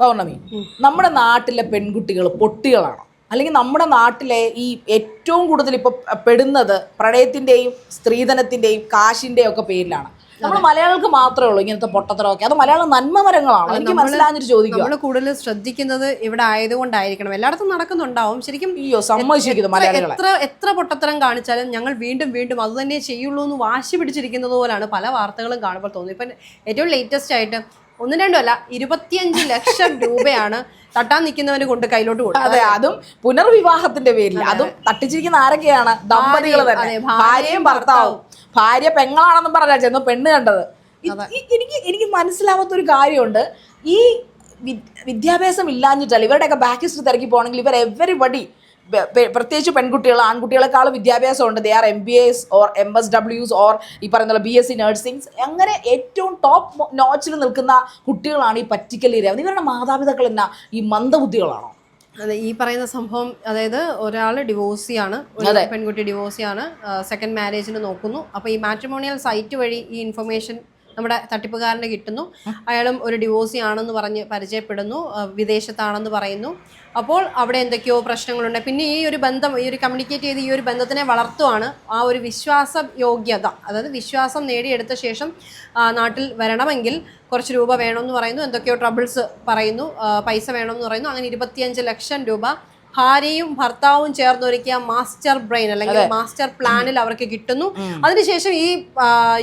പൗർണമി. നമ്മുടെ നാട്ടിലെ പെൺകുട്ടികൾ പൊട്ടികളാണ്. അല്ലെങ്കിൽ നമ്മുടെ നാട്ടിലെ ഈ ഏറ്റവും കൂടുതൽ ഇപ്പോൾ പെടുന്നത് പ്രണയത്തിന്റെയും സ്ത്രീധനത്തിന്റെയും കാശിന്റെയും ഒക്കെ പേരിലാണ്. നമ്മൾ മലയാളികൾക്ക് മാത്രമേ ഉള്ളൂ ഇങ്ങനത്തെ പൊട്ടത്തരമൊക്കെ അത് മലയാള നന്മമരങ്ങളാണ് എനിക്ക് മനസ്സിലാഞ്ഞിട്ട് ചോദിക്കും നമ്മൾ കൂടുതൽ ശ്രദ്ധിക്കുന്നത് ഇവിടെ ആയതുകൊണ്ടായിരിക്കണം. എല്ലായിടത്തും നടക്കുന്നുണ്ടാവും. ശരിക്കും അയ്യോ സമ്മതിച്ചിരിക്കുന്നു മലയാളികൾ എത്ര എത്ര പൊട്ടത്തരം കാണിച്ചാലും ഞങ്ങൾ വീണ്ടും വീണ്ടും അത് തന്നെ ചെയ്യുള്ളൂ എന്ന് വാശി പിടിച്ചിരിക്കുന്നത് പോലാണ് പല വാർത്തകളും കാണുമ്പോൾ തോന്നുന്നു ഇപ്പം ഏറ്റവും ലേറ്റസ്റ്റ് ആയിട്ട് ഒന്നും രണ്ടും അല്ല ഇരുപത്തിയഞ്ച് ലക്ഷം രൂപയാണ് തട്ടാൻ നിൽക്കുന്നവന് കൊണ്ട് കയ്യിലോട്ട് കൊടുക്കും അതെ അതും പുനർവിവാഹത്തിന്റെ പേരിൽ. അതും തട്ടിച്ചിരിക്കുന്ന ആരൊക്കെയാണ്? ദമ്പതികൾ തന്നെ. ഭാര്യയും ഭർത്താവും. ഭാര്യ പെങ്ങളാണെന്നും പറഞ്ഞാൽ ചെന്ന് പെണ്ണ് കണ്ടത്. എനിക്ക് എനിക്ക് മനസ്സിലാവാത്ത ഒരു കാര്യമുണ്ട്. ഈ വിദ്യാഭ്യാസം ഇല്ലാഞ്ഞിട്ടല്ല ഇവരുടെയൊക്കെ ബാക്ക് ഹിസ്റ്ററി തിരക്കി പോകണമെങ്കിൽ ഇവർ എവരിബഡി പ്രത്യേകിച്ച് പെൺകുട്ടികൾ ആൺകുട്ടികളെക്കാളും വിദ്യാഭ്യാസമുണ്ട്. They are M B B S or M ഡബ്ല്യൂസ് or ഈ പറയുന്ന ബി എസ് സി നഴ്സിംഗ്സ് അങ്ങനെ ഏറ്റവും ടോപ്പ് നോച്ചിൽ നിൽക്കുന്ന കുട്ടികളാണ് ഈ പറ്റിക്കൽ ഇര ഇവരുടെ മാതാപിതാക്കൾ എന്നാ? ഈ മന്ദബുദ്ധികളാണോ? അതെ ഈ പറയുന്ന സംഭവം അതായത് ഒരാൾ ഡിവോഴ്സിയാണ് പെൺകുട്ടി ഡിവോഴ്സിയാണ് സെക്കൻഡ് മാരേജിന് നോക്കുന്നു. അപ്പോൾ ഈ മാട്രിമോണിയൽ സൈറ്റ് വഴി ഈ ഇൻഫർമേഷൻ നമ്മുടെ തട്ടിപ്പുകാരനെ കിട്ടുന്നു. അയാളും ഒരു ഡിവോഴ്സി ആണെന്ന് പറഞ്ഞ് പരിചയപ്പെടുന്നു. വിദേശത്താണെന്ന് പറയുന്നു. അപ്പോൾ അവിടെ എന്തൊക്കെയോ പ്രശ്നങ്ങളുണ്ട്. പിന്നെ ഈ ഒരു ബന്ധം ഈ ഒരു കമ്മ്യൂണിക്കേറ്റ് ചെയ്ത് ഈ ഒരു ബന്ധത്തിനെ വളർത്തുവാണ് ആ ഒരു വിശ്വാസ യോഗ്യത അതായത് വിശ്വാസം നേടിയെടുത്ത ശേഷം നാട്ടിൽ വരണമെങ്കിൽ കുറച്ച് രൂപ വേണമെന്ന് പറയുന്നു. എന്തൊക്കെയോ ട്രബിൾസ് പറയുന്നു. പൈസ വേണമെന്ന് പറയുന്നു. അങ്ങനെ ഇരുപത്തിയഞ്ച് ലക്ഷം രൂപ ഭാര്യയും ഭർത്താവും ചേർന്നൊരുക്കിയ മാസ്റ്റർ ബ്രെയിൻ അല്ലെങ്കിൽ മാസ്റ്റർ പ്ലാനിൽ അവർക്ക് കിട്ടുന്നു. അതിനുശേഷം ഈ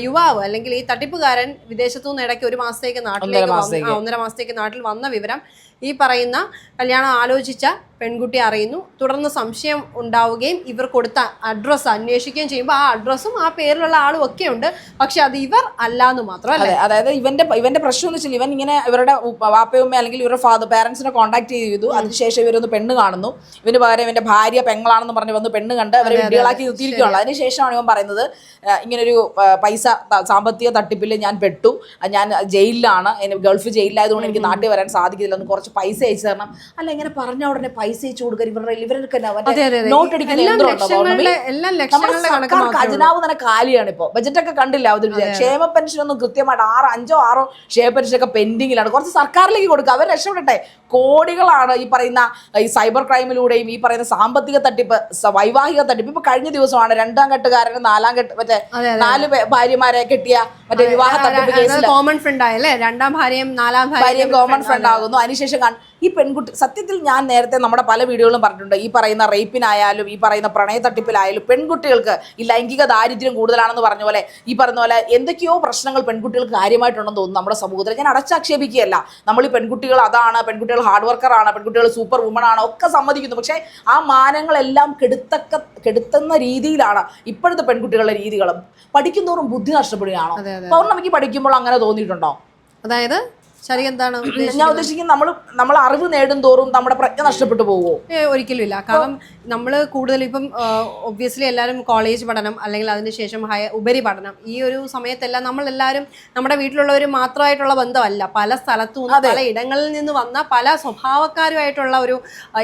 യുവാവ് അല്ലെങ്കിൽ ഈ തട്ടിപ്പുകാരൻ വിദേശത്തു നിന്ന് ഇടയ്ക്ക് ഒരു മാസത്തേക്ക് നാട്ടിലേക്ക് ഒന്നര മാസത്തേക്ക് നാട്ടിൽ വന്ന വിവരം ഈ പറയുന്ന കല്യാണം ആലോചിച്ച പെൺകുട്ടി അറിയുന്നു. തുടർന്ന് സംശയം ഉണ്ടാവുകയും ഇവർ കൊടുത്ത അഡ്രസ്സ് അന്വേഷിക്കുകയും ചെയ്യുമ്പോൾ ആ അഡ്രസ്സും ആ പേരിലുള്ള ആളും ഒക്കെ ഉണ്ട്. പക്ഷെ അത് ഇവർ അല്ല എന്ന് മാത്രം അല്ലേ? അതായത് ഇവന്റെ ഇവന്റെ പ്രശ്നം എന്ന് വെച്ചാൽ ഇവൻ ഇങ്ങനെ ഇവരുടെ വാപ്പയമ്മ അല്ലെങ്കിൽ ഇവരുടെ ഫാദർ പാരന്റ്സിനെ കോൺടാക്ട് ചെയ്തു. അതിനുശേഷം ഇവരൊന്ന് പെണ്ണ് കാണുന്നു. ഇവന് പകരം ഇവന്റെ ഭാര്യ പെങ്ങളാണെന്ന് പറഞ്ഞ് വന്ന് പെണ്ണ് കണ്ട് അവരെ വീടുകളാക്കി നിർത്തിയിരിക്കുകയുള്ളൂ അതിനുശേഷമാണ് ഇവൻ പറയുന്നത് ഇങ്ങനൊരു പൈസ സാമ്പത്തിക തട്ടിപ്പിൽ ഞാൻ പെട്ടു. ഞാൻ ജയിലിലാണ്. ഗൾഫ് ജയിലിലായതുകൊണ്ട് എനിക്ക് നാട്ടിൽ വരാൻ സാധിക്കില്ല ഒന്ന് കുറച്ച് പൈസ അയച്ചു തരണം. അല്ല ഇങ്ങനെ പറഞ്ഞ ഉടനെ പൈസ അയച്ചു കൊടുക്കാൻ ഇവരുടെ ഉള്ളൂ. ഖജനാവ് തന്നെ കാലിയാണ് ഇപ്പൊ. ബജറ്റ് ഒക്കെ കണ്ടില്ല അവതരിപ്പിച്ച ക്ഷേമ പെൻഷൻ ഒന്നും കൃത്യമായിട്ട് ആറ് അഞ്ചോ ആറോ ക്ഷേമ പെൻഷൻ ഒക്കെ പെൻഡിങ്ങിലാണ്. കുറച്ച് സർക്കാരിലേക്ക് കൊടുക്കുക അവർ രക്ഷപ്പെടട്ടെ. കോടികളാണ് ഈ പറയുന്ന ഈ സൈബർ ക്രൈമിലൂടെയും ഈ പറയുന്ന സാമ്പത്തിക തട്ടിപ്പ് വൈവാഹിക തട്ടിപ്പ്. ഇപ്പൊ കഴിഞ്ഞ ദിവസമാണ് രണ്ടാം കെട്ടുകാരന് നാലാം കെട്ട് മറ്റേ നാല് ഭാര്യമാരെ കെട്ടിയ മറ്റേ വിവാഹ തട്ടിപ്പ് കോമൺ ഫ്രണ്ട് ആയല്ലേ രണ്ടാം ഭാര്യയും നാലാം ഭാര്യയും കോമൺ ഫ്രണ്ട് ആകുന്നു. അതിനുശേഷം ഈ പെൺകുട്ടി സത്യത്തിൽ ഞാൻ നേരത്തെ നമ്മുടെ പല വീഡിയോകളും പറഞ്ഞിട്ടുണ്ട്. ഈ പറയുന്ന റേപ്പിനായാലും ഈ പറയുന്ന പ്രണയ തട്ടിപ്പിലായാലും പെൺകുട്ടികൾക്ക് ഈ ലൈംഗിക ദാരിദ്ര്യം കൂടുതലാണെന്ന് പറഞ്ഞ പോലെ ഈ പറഞ്ഞ പോലെ എന്തൊക്കെയോ പ്രശ്നങ്ങൾ പെൺകുട്ടികൾക്ക് കാര്യമായിട്ടുണ്ടെന്ന് തോന്നുന്നു നമ്മുടെ സമൂഹത്തിൽ. ഞാൻ അടച്ചാക്ഷേപിക്കുകയല്ല. നമ്മൾ ഈ പെൺകുട്ടികൾ അതാണ് പെൺകുട്ടികൾ ഹാർഡ് വർക്കറാണ് പെൺകുട്ടികൾ സൂപ്പർ വുമൺ ആണ് ഒക്കെ സമ്മതിക്കുന്നു. പക്ഷേ ആ മാനങ്ങളെല്ലാം കെടുത്തക്ക കെടുത്തുന്ന രീതിയിലാണ് ഇപ്പോഴത്തെ പെൺകുട്ടികളുടെ രീതികളും. പഠിക്കുന്നതോറും ബുദ്ധി നഷ്ടപ്പെടുകയാണോ. പൗർണമിക്ക് പഠിക്കുമ്പോൾ അങ്ങനെ തോന്നിയിട്ടുണ്ടോ? അതായത് ശരി എന്താണ് ഞാൻ ഉദ്ദേശിക്കുന്നത്? നമ്മൾ നമ്മൾ അറിവ് നേടും തോറും നമ്മുടെ പ്രജ്ഞ നഷ്ടപ്പെട്ടു പോകുമോ ഒരിക്കലും ഇല്ല കാരണം നമ്മൾ കൂടുതൽ ഇപ്പം ഒബ്വിയസ്ലി എല്ലാവരും കോളേജ് പഠനം അല്ലെങ്കിൽ അതിനുശേഷം ഹയർ ഉപരി പഠനം. ഈ ഒരു സമയത്തെല്ലാം നമ്മളെല്ലാവരും നമ്മുടെ വീട്ടിലുള്ളവർ മാത്രമായിട്ടുള്ള ബന്ധമല്ല. പല സ്ഥലത്തു നിന്ന് പല ഇടങ്ങളിൽ നിന്ന് വന്ന പല സ്വഭാവക്കാരുമായിട്ടുള്ള ഒരു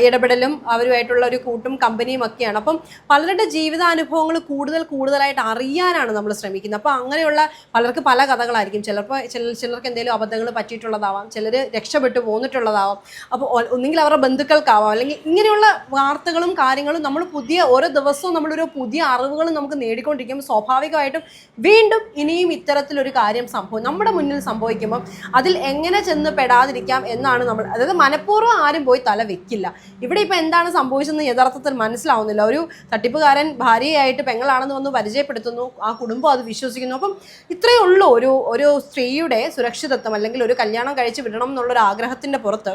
ഇടപെടലും അവരുമായിട്ടുള്ള ഒരു കൂട്ടും കമ്പനിയും ഒക്കെയാണ്. അപ്പം പലരുടെ ജീവിതാനുഭവങ്ങൾ കൂടുതൽ കൂടുതലായിട്ട് അറിയാനാണ് നമ്മൾ ശ്രമിക്കുന്നത്. അപ്പോൾ അങ്ങനെയുള്ള പലർക്ക് പല കഥകളായിരിക്കും. ചിലപ്പോൾ ചില ചിലർക്ക് എന്തെങ്കിലും അബദ്ധങ്ങൾ പറ്റിയിട്ടുള്ളതാവാം ചിലർ രക്ഷപ്പെട്ടു പോന്നിട്ടുള്ളതാവാം. അപ്പോൾ ഒന്നെങ്കിൽ അവരുടെ ബന്ധുക്കൾക്കാവാം. അല്ലെങ്കിൽ ഇങ്ങനെയുള്ള വാർത്തകളും കാര്യങ്ങളും നമ്മൾ പുതിയ ഓരോ ദിവസവും നമ്മളൊരു പുതിയ അറിവുകൾ നമുക്ക് നേടിക്കൊണ്ടിരിക്കുമ്പോൾ സ്വാഭാവികമായിട്ടും വീണ്ടും ഇനിയും ഇത്തരത്തിലൊരു കാര്യം സംഭവം നമ്മുടെ മുന്നിൽ സംഭവിക്കുമ്പം അതിൽ എങ്ങനെ ചെന്ന് പെടാതിരിക്കാം എന്നാണ് നമ്മൾ അതായത് മനഃപൂർവം ആരും പോയി തല വെക്കില്ല. ഇവിടെ ഇപ്പം എന്താണ് സംഭവിച്ചതെന്ന് യഥാർത്ഥത്തിൽ മനസ്സിലാവുന്നില്ല. ഒരു തട്ടിപ്പുകാരൻ ഭാര്യയായിട്ട് പെങ്ങളാണെന്ന് വന്ന് പരിചയപ്പെടുത്തുന്നു. ആ കുടുംബം അത് വിശ്വസിക്കുന്നു. അപ്പം ഇത്രയേ ഉള്ളൂ. ഒരു ഒരു സ്ത്രീയുടെ സുരക്ഷിതത്വം അല്ലെങ്കിൽ ഒരു കല്യാണം കഴിച്ച് വിടണം എന്നുള്ളൊരു ആഗ്രഹത്തിന്റെ പുറത്ത്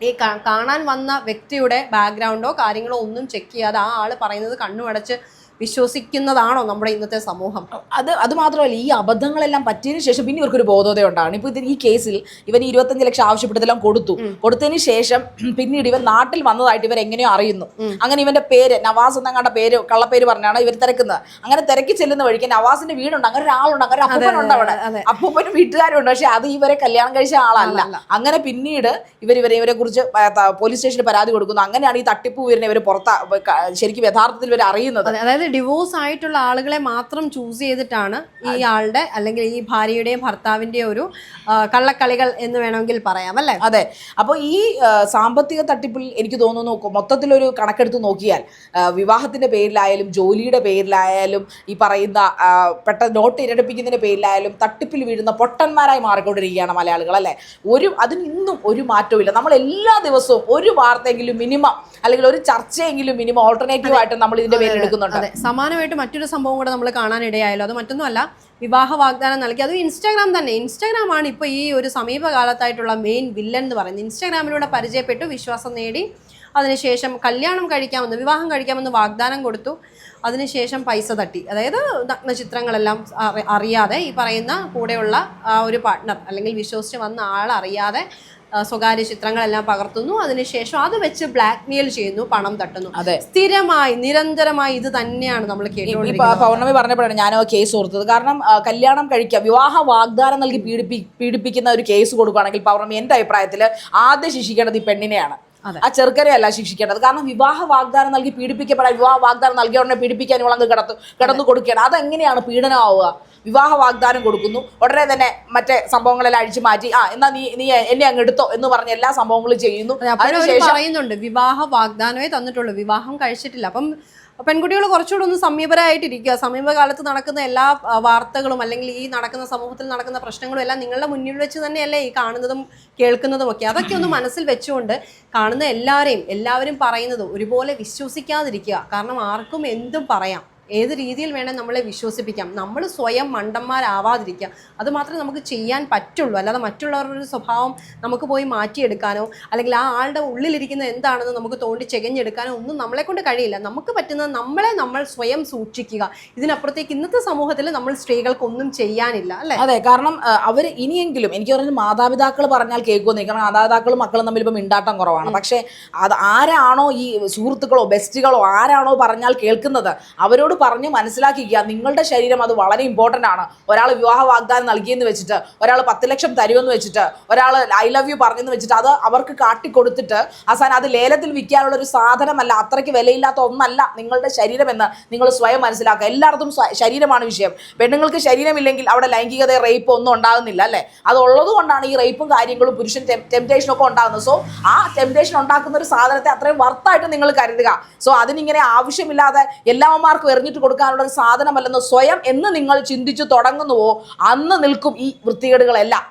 ഈ കാണാൻ വന്ന വ്യക്തിയുടെ ബാക്ക്ഗ്രൗണ്ടോ കാര്യങ്ങളോ ഒന്നും ചെക്ക് ചെയ്യാതെ ആ ആൾ പറയുന്നത് കണ്ണുമടച്ച് വിശ്വസിക്കുന്നതാണോ നമ്മുടെ ഇന്നത്തെ സമൂഹം? അത് അത് മാത്രമല്ല ഈ അബദ്ധങ്ങളെല്ലാം പറ്റിയതിനു ശേഷം പിന്നെ ഇവർക്കൊരു ബോധോദയം ഉണ്ടാണ് ഇപ്പൊ ഇത് ഈ കേസിൽ ഇവൻ ഇരുപത്തഞ്ച് ലക്ഷം ആവശ്യപ്പെട്ടതെല്ലാം കൊടുത്തു. കൊടുത്തതിന് ശേഷം പിന്നീട് ഇവൻ നാട്ടിൽ വന്നതായിട്ട് ഇവർ എങ്ങനെയോ അറിയുന്നു. അങ്ങനെ ഇവന്റെ പേര് നവാസ് എന്നങ്ങാണ്ട പേര് കള്ളപ്പേര് പറഞ്ഞാണ് ഇവർ തിരക്കുന്നത്. അങ്ങനെ തിരക്കി ചെല്ലുന്ന വഴിക്ക് നവാസിന്റെ വീടുണ്ട് അങ്ങനെ ഒരാളുണ്ട് അങ്ങനെ അപ്പൂപ്പനുണ്ട് അവിടെ. അപ്പൂപ്പന് അപ്പൂപ്പനും വീട്ടുകാരുണ്ട് പക്ഷെ അത് ഇവരെ കല്യാണം കഴിച്ച ആളല്ല. അങ്ങനെ പിന്നീട് ഇവർ ഇവരെ ഇവരെ കുറിച്ച് പോലീസ് സ്റ്റേഷനിൽ പരാതി കൊടുക്കുന്നു. അങ്ങനെയാണ് ഈ തട്ടിപ്പ് വീരനെ ഇവർ പുറത്താ ശരിക്കും യഥാർത്ഥത്തിൽ ഇവർ അറിയുന്നത്. അതായത് ഡിവോഴ്സ് ആയിട്ടുള്ള ആളുകളെ മാത്രം ചൂസ് ചെയ്തിട്ടാണ് ഈ ആളുടെ അല്ലെങ്കിൽ ഈ ഭാര്യയുടെയും ഭർത്താവിന്റെയും ഒരു കള്ളക്കളികൾ എന്ന് വേണമെങ്കിൽ പറയാം അല്ലേ? അതെ. അപ്പോൾ ഈ സാമ്പത്തിക തട്ടിപ്പിൽ എനിക്ക് തോന്നുന്നു മൊത്തത്തിലൊരു കണക്കെടുത്ത് നോക്കിയാൽ വിവാഹത്തിന്റെ വിവാഹത്തിന്റെ പേരിലായാലും ജോലിയുടെ പേരിലായാലും ഈ പറയുന്ന പെട്ട നോട്ട് ഇരടിപ്പിക്കുന്നതിന്റെ പേരിലായാലും തട്ടിപ്പിൽ വീഴുന്ന പൊട്ടന്മാരായി മാറിക്കൊണ്ടിരിക്കുകയാണ് മലയാളികൾ അല്ലേ? ഒരു അതിന് ഇന്നും ഒരു മാറ്റവും ഇല്ല നമ്മൾ എല്ലാ ദിവസവും ഒരു വാർത്തയെങ്കിലും മിനിമം അല്ലെങ്കിൽ ഒരു ചർച്ചയെങ്കിലും മിനിമം ഓൾട്ടർനേറ്റീവ് ആയിട്ട് നമ്മൾ ഇതിന്റെ പേരിൽ എടുക്കുന്നുണ്ട്. സമാനമായിട്ട് മറ്റൊരു സംഭവം കൂടെ നമ്മൾ കാണാനിടയായല്ലോ. അത് മറ്റൊന്നുമല്ല വിവാഹ വാഗ്ദാനം നൽകി. അത് ഇൻസ്റ്റാഗ്രാം തന്നെ. ഇൻസ്റ്റാഗ്രാം ആണ് ഇപ്പോൾ ഈ ഒരു സമീപകാലത്തായിട്ടുള്ള മെയിൻ വില്ലൻ എന്ന് പറയുന്നത്. ഇൻസ്റ്റാഗ്രാമിലൂടെ പരിചയപ്പെട്ടു വിശ്വാസം നേടി. അതിനുശേഷം കല്യാണം കഴിക്കാമെന്ന് വിവാഹം കഴിക്കാമെന്ന് വാഗ്ദാനം കൊടുത്തു. അതിനുശേഷം പൈസ തട്ടി. അതായത് നഗ്നചിത്രങ്ങളെല്ലാം അറി- അറിയാതെ ഈ പറയുന്ന കൂടെയുള്ള ആ ഒരു പാർട്ട്ണർ അല്ലെങ്കിൽ വിശ്വസിച്ച് വന്ന ആൾ അറിയാതെ സ്വകാര്യ ചിത്രങ്ങളെല്ലാം പകർത്തുന്നു. അതിനുശേഷം അത് വെച്ച് ബ്ലാക്ക് മെയിൽ ചെയ്യുന്നു പണം തട്ടുന്നു. അതെ. സ്ഥിരമായി നിരന്തരമായി ഇത് തന്നെയാണ് നമ്മൾ പൗർണമി പറഞ്ഞപ്പോഴാണ് ഞാൻ ആ കേസ് ഓർത്തത്. കാരണം കല്യാണം കഴിക്കുക വിവാഹ വാഗ്ദാനം നൽകി പീഡിപ്പി പീഡിപ്പിക്കുന്ന ഒരു കേസ് കൊടുക്കുകയാണെങ്കിൽ പൗർണമി എന്റെ അഭിപ്രായത്തിൽ ആദ്യം ശിക്ഷിക്കേണ്ടത് ഈ പെണ്ണിനെയാണ്. ആ ആ ചെറുക്കനെയല്ല ശിക്ഷിക്കേണ്ടത്. കാരണം വിവാഹ വാഗ്ദാനം നൽകി പീഡിപ്പിക്കപ്പെടാൻ വിവാഹ വാഗ്ദാനം നൽകിയ ഉടനെ പീഡിപ്പിക്കാൻ ഇവളങ്ങ് കിടത്തു കിടന്നു കൊടുക്കുകയാണ് അതെങ്ങനെയാണ് പീഡനമാവുക? വിവാഹ വാഗ്ദാനം കൊടുക്കുന്നു. ഉടനെ തന്നെ മറ്റേ സംഭവങ്ങളെല്ലാം അഴിച്ചു മാറ്റി. ആ എന്നാ നീ നീ എന്നെ അങ്ങ് എടുത്തോ എന്ന് പറഞ്ഞ എല്ലാ സംഭവങ്ങളും ചെയ്യുന്നു. പറയുന്നുണ്ട് വിവാഹ വാഗ്ദാനമേ തന്നിട്ടുള്ളൂ. വിവാഹം കഴിച്ചിട്ടില്ല. അപ്പം പെൺകുട്ടികൾ കുറച്ചുകൂടെ ഒന്ന് സമീപരായിട്ടിരിക്കുക. സമീപകാലത്ത് നടക്കുന്ന എല്ലാ വാർത്തകളും അല്ലെങ്കിൽ ഈ നടക്കുന്ന സമൂഹത്തിൽ നടക്കുന്ന പ്രശ്നങ്ങളും എല്ലാം നിങ്ങളുടെ മുന്നിൽ വെച്ച് തന്നെയല്ലേ ഈ കാണുന്നതും കേൾക്കുന്നതും ഒക്കെ. അതൊക്കെ ഒന്ന് മനസ്സിൽ വെച്ചുകൊണ്ട് കാണുന്ന എല്ലാവരെയും എല്ലാവരും പറയുന്നത് ഒരുപോലെ വിശ്വസിക്കാതിരിക്കുക. കാരണം ആർക്കും എന്തും പറയാം. ഏത് രീതിയിൽ വേണേൽ നമ്മളെ വിശ്വസിപ്പിക്കാം. നമ്മൾ സ്വയം മണ്ടന്മാരാവാതിരിക്കുക അത് മാത്രമേ നമുക്ക് ചെയ്യാൻ പറ്റുള്ളൂ. അല്ലാതെ മറ്റുള്ളവരുടെ ഒരു സ്വഭാവം നമുക്ക് പോയി മാറ്റിയെടുക്കാനോ അല്ലെങ്കിൽ ആ ആളുടെ ഉള്ളിലിരിക്കുന്ന എന്താണെന്ന് നമുക്ക് തോണ്ടി ചെകഞ്ഞെടുക്കാനോ ഒന്നും നമ്മളെ കൊണ്ട് കഴിയില്ല. നമുക്ക് പറ്റുന്നത് നമ്മളെ നമ്മൾ സ്വയം സൂക്ഷിക്കുക. ഇതിനപ്പുറത്തേക്ക് ഇന്നത്തെ സമൂഹത്തിൽ നമ്മൾ സ്ത്രീകൾക്കൊന്നും ചെയ്യാനില്ല അല്ലേ? അതെ കാരണം അവർ ഇനിയെങ്കിലും എനിക്ക് പറഞ്ഞ മാതാപിതാക്കൾ പറഞ്ഞാൽ കേൾക്കുമെന്ന് കാരണം മാതാപിതാക്കളും മക്കളും തമ്മിൽ ഇപ്പം മിണ്ടാട്ടം കുറവാണ്. പക്ഷേ അത് ആരാണോ ഈ സുഹൃത്തുക്കളോ ബെസ്റ്റുകളോ ആരാണോ പറഞ്ഞാൽ കേൾക്കുന്നത് അവരോട് പറഞ്ഞ് മനസ്സിലാക്കിക്കുക നിങ്ങളുടെ ശരീരം അത് വളരെ ഇമ്പോർട്ടന്റ് ആണ്. ഒരാൾ വിവാഹ വാഗ്ദാനം നൽകിയെന്ന് വെച്ചിട്ട് ഒരാൾ പത്ത് ലക്ഷം തരുമെന്ന് വെച്ചിട്ട് ഒരാൾ ഐ ലവ് യു പറഞ്ഞെന്ന് വെച്ചിട്ട് അത് അവർക്ക് കാട്ടിക്കൊടുത്തിട്ട് അവസാനം അത് ലേലത്തിൽ വിൽക്കാനുള്ള ഒരു സാധനമല്ല അത്രയ്ക്ക് വിലയില്ലാത്ത ഒന്നല്ല നിങ്ങളുടെ ശരീരമെന്ന് നിങ്ങൾ സ്വയം മനസ്സിലാക്കുക. എല്ലായിടത്തും ശരീരമാണ് വിഷയം. പെണ്ണുങ്ങൾക്ക് ശരീരമില്ലെങ്കിൽ അവിടെ ലൈംഗികത റേപ്പ് ഒന്നും ഉണ്ടാകുന്നില്ല അല്ലേ? അത് ഉള്ളത് കൊണ്ടാണ് ഈ റേപ്പും കാര്യങ്ങളും പുരുഷൻ ടെംപ്റ്റേഷനും ഒക്കെ ഉണ്ടാകുന്നത്. സോ ആ ടെംപ്റ്റേഷൻ ഉണ്ടാക്കുന്ന ഒരു സാധനത്തെ അത്രയും വർത്തായിട്ട് നിങ്ങൾ കരുതുക. സോ അതിനിങ്ങനെ ആവശ്യമില്ലാതെ എല്ലാവന്മാർക്കും എറിഞ്ഞിട്ട് കൊടുക്കാനുള്ള ഒരു സാധനമല്ലെന്ന് സ്വയം എന്ന് നിങ്ങൾ ചിന്തിച്ചു തുടങ്ങുന്നുവോ അന്ന് നിൽക്കും ഈ വൃത്തികേടുകളെല്ലാം.